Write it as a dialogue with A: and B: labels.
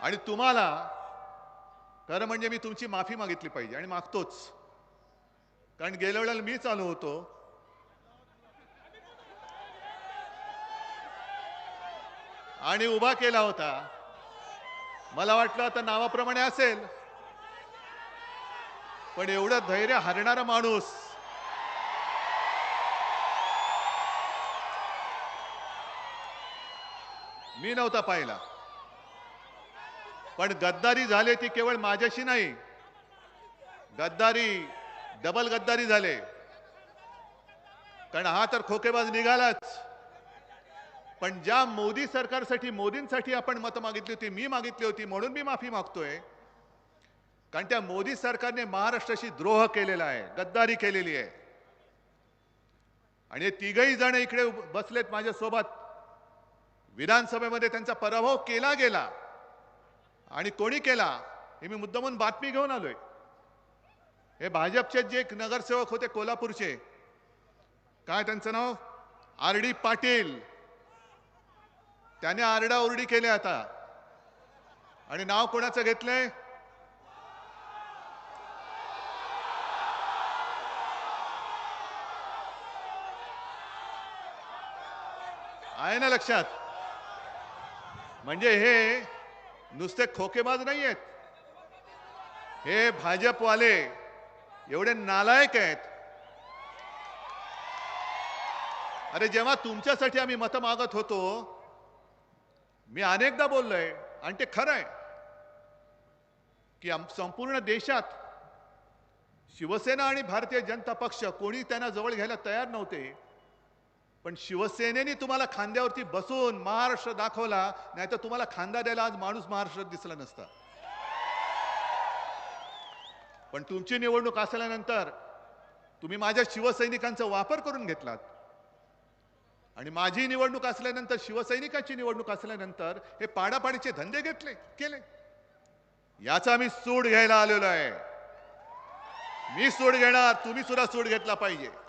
A: आणि तुम्हाला खरं म्हणजे मी तुमची माफी मागितली पाहिजे आणि मागतोच. कारण गेल्या वेळेला मी चालू होतो. आणि उभा केला होता. मला वाटलं आता नावाप्रमाणे असेल. पण एवढं धैर्य हरणारा माणूस. मी नव्हता पाहिला. पण गद्दारी झाले ती केवळ माझ्याशी नाही. गद्दारी डबल गद्दारी झाले. कारण हा तर खोकेबाज निघालाच. पण ज्या मोदी सरकारसाठी मोदींसाठी आपण मतं मागितली होती मी मागितली होती म्हणून मी माफी मागतोय. कारण त्या मोदी सरकारने महाराष्ट्राशी द्रोह केलेला आहे गद्दारी केलेली आहे. आणि हे तिघही जण इकडे बसलेत माझ्यासोबत विधानसभेमध्ये त्यांचा पराभव केला गेला. आणि कोणी केला? हे मी मुद्दामून बातमी घेऊन आलोय. हे भाजपचे जे एक नगरसेवक होते कोल्हापूरचे. काय त्यांचं नाव? R D Patil. त्याने आरडाओरडी केली आता. आणि नाव कोणाचं घेतलंय? आहे ना लक्षात? म्हणजे हे नुसते खोकेबाज नाही आहेत हे भाजपवाले एवढे नालायक आहेत. अरे जेव्हा तुमच्यासाठी आम्ही मतं मागत होतो मी अनेकदा बोललोय आणि ते खरं आहे की संपूर्ण देशात शिवसेना आणि भारतीय जनता पक्ष कोणी त्यांना जवळ घ्यायला तयार नव्हते. पण शिवसेनेने तुम्हाला खांद्यावरती बसून महाराष्ट्र दाखवला नाही तर तुम्हाला खांदा द्यायला आज माणूस महाराष्ट्रात दिसला नसता. पण तुमची निवडणूक असल्यानंतर तुम्ही माझ्या शिवसैनिकांचा वापर करून घेतलात. आणि माझी निवडणूक असल्यानंतर शिवसैनिकांची निवडणूक असल्यानंतर हे पाडापाडीचे धंदे घेतले केले. याचा आम्ही सूड घ्यायला आलेलो आहे. मी सूड घेणार तुम्ही सुद्धा सूड घेतला पाहिजे.